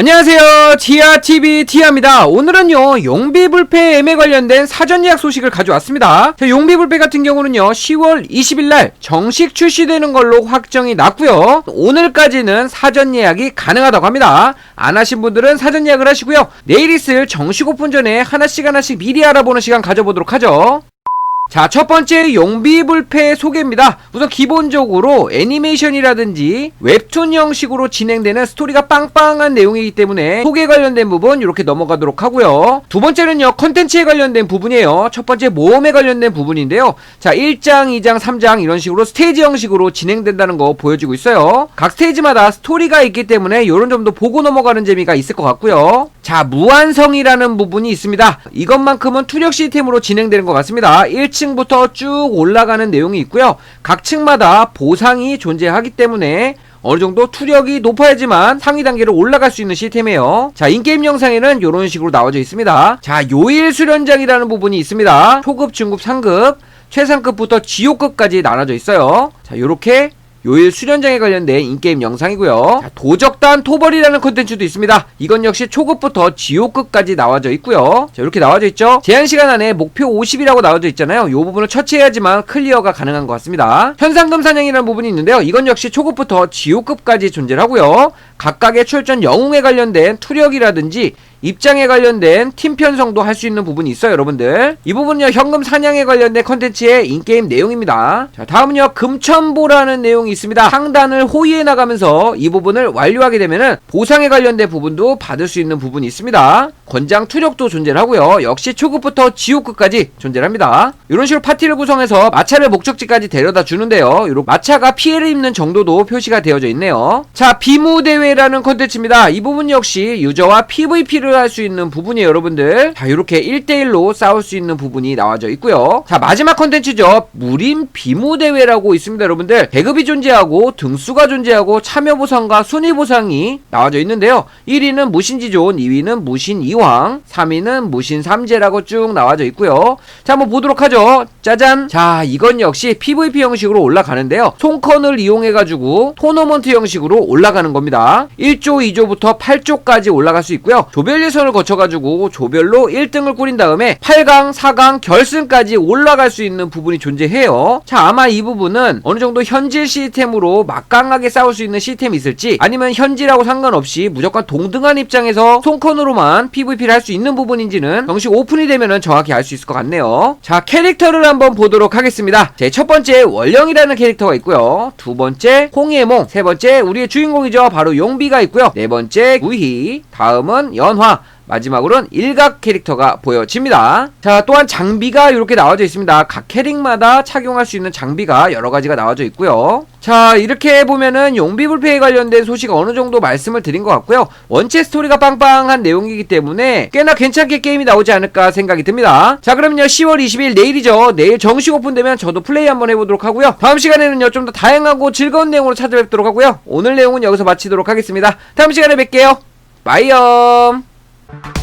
안녕하세요. 티아TV 티아입니다. 오늘은요, 용비불패 M에 관련된 사전 예약 소식을 가져왔습니다. 자, 용비불패 같은 경우는요, 10월 20일날 정식 출시되는 걸로 확정이 났고요 오늘까지는 사전 예약이 가능하다고 합니다. 안 하신 분들은 사전 예약을 하시고요. 내일 있을 정식 오픈 전에 하나씩 하나씩 미리 알아보는 시간 가져보도록 하죠. 자, 첫 번째 용비불패 소개입니다. 우선 기본적으로 애니메이션이라든지 웹툰 형식으로 진행되는 스토리가 빵빵한 내용이기 때문에 소개 관련된 부분 이렇게 넘어가도록 하고요. 두 번째는요, 컨텐츠에 관련된 부분이에요. 첫 번째 모험에 관련된 부분인데요. 자, 1장, 2장, 3장 이런 식으로 스테이지 형식으로 진행된다는 거 보여지고 있어요. 각 스테이지마다 스토리가 있기 때문에 이런 점도 보고 넘어가는 재미가 있을 것 같고요. 자, 무한성이라는 부분이 있습니다. 이것만큼은 투력 시스템으로 진행되는 것 같습니다. 1층부터 쭉 올라가는 내용이 있고요. 각 층마다 보상이 존재하기 때문에 어느 정도 투력이 높아야지만 상위 단계로 올라갈 수 있는 시스템이에요. 자, 인게임 영상에는 이런 식으로 나와져 있습니다. 자, 요일 수련장이라는 부분이 있습니다. 초급, 중급, 상급, 최상급부터 지옥급까지 나눠져 있어요. 자, 요렇게 요일 수련장에 관련된 인게임 영상이고요. 자, 도적단 토벌이라는 컨텐츠도 있습니다. 이건 역시 초급부터 지옥급까지 나와져 있고요. 자, 이렇게 나와져 있죠. 제한 시간 안에 목표 50이라고 나와져 있잖아요. 이 부분을 처치해야지만 클리어가 가능한 것 같습니다. 현상금 사냥이라는 부분이 있는데요. 이건 역시 초급부터 지옥급까지 존재를 하고요. 각각의 출전 영웅에 관련된 투력이라든지 입장에 관련된 팀 편성도 할 수 있는 부분이 있어요, 여러분들. 이 부분은요, 현금 사냥에 관련된 컨텐츠의 인게임 내용입니다. 자, 다음은요, 금천보라는 내용이 있습니다. 상단을 호위해 나가면서 이 부분을 완료하게 되면은 보상에 관련된 부분도 받을 수 있는 부분이 있습니다. 권장 투력도 존재를 하고요. 역시 초급부터 지옥급까지 존재를 합니다. 이런 식으로 파티를 구성해서 마차를 목적지까지 데려다 주는데요. 이렇게 마차가 피해를 입는 정도도 표시가 되어져 있네요. 자, 비무대회라는 컨텐츠입니다. 이 부분 역시 유저와 PVP를 할 수 있는 부분이에요, 여러분들. 자, 이렇게 1대1로 싸울 수 있는 부분이 나와져 있고요. 자, 마지막 컨텐츠죠. 무림 비무대회라고 있습니다, 여러분들. 배급이 존재하고 등수가 존재하고 참여 보상과 순위 보상이 나와져 있는데요. 1위는 무신지존, 2위는 무신이왕, 3위는 무신 삼재라고 쭉 나와져 있고요. 자, 한번 보도록 하죠. 짜잔. 자, 이건 역시 PVP 형식으로 올라가는데요. 송컨을 이용해 가지고 토너먼트 형식으로 올라가는 겁니다. 1조, 2조부터 8조까지 올라갈 수 있고요. 조별 예선을 거쳐가지고 조별로 1등을 꾸린 다음에 8강, 4강, 결승까지 올라갈 수 있는 부분이 존재해요. 자, 아마 이 부분은 어느 정도 현질 시스템으로 막강하게 싸울 수 있는 시스템이 있을지 아니면 현질하고 상관없이 무조건 동등한 입장에서 송컨으로만 PVP를 할 수 있는 부분인지는 정식 오픈이 되면은 정확히 알 수 있을 것 같네요. 자, 캐릭터를 한번 보도록 하겠습니다. 제 첫 번째 원령이라는 캐릭터가 있고요. 두 번째 홍예몽, 세 번째 우리의 주인공이죠. 바로 용비가 있고요. 네 번째 구희, 다음은 연화, 마지막으로는 일각 캐릭터가 보여집니다. 자, 또한 장비가 이렇게 나와져 있습니다. 각 캐릭마다 착용할 수 있는 장비가 여러 가지가 나와져 있고요. 자, 이렇게 보면은 용비 불패에 관련된 소식 어느 정도 말씀을 드린 것 같고요. 원체 스토리가 빵빵한 내용이기 때문에 꽤나 괜찮게 게임이 나오지 않을까 생각이 듭니다. 자, 그러면요, 10월 20일 내일이죠. 내일 정식 오픈되면 저도 플레이 한번 해보도록 하고요. 다음 시간에는요, 좀 더 다양하고 즐거운 내용으로 찾아뵙도록 하고요. 오늘 내용은 여기서 마치도록 하겠습니다. 다음 시간에 뵐게요. 바이 thank you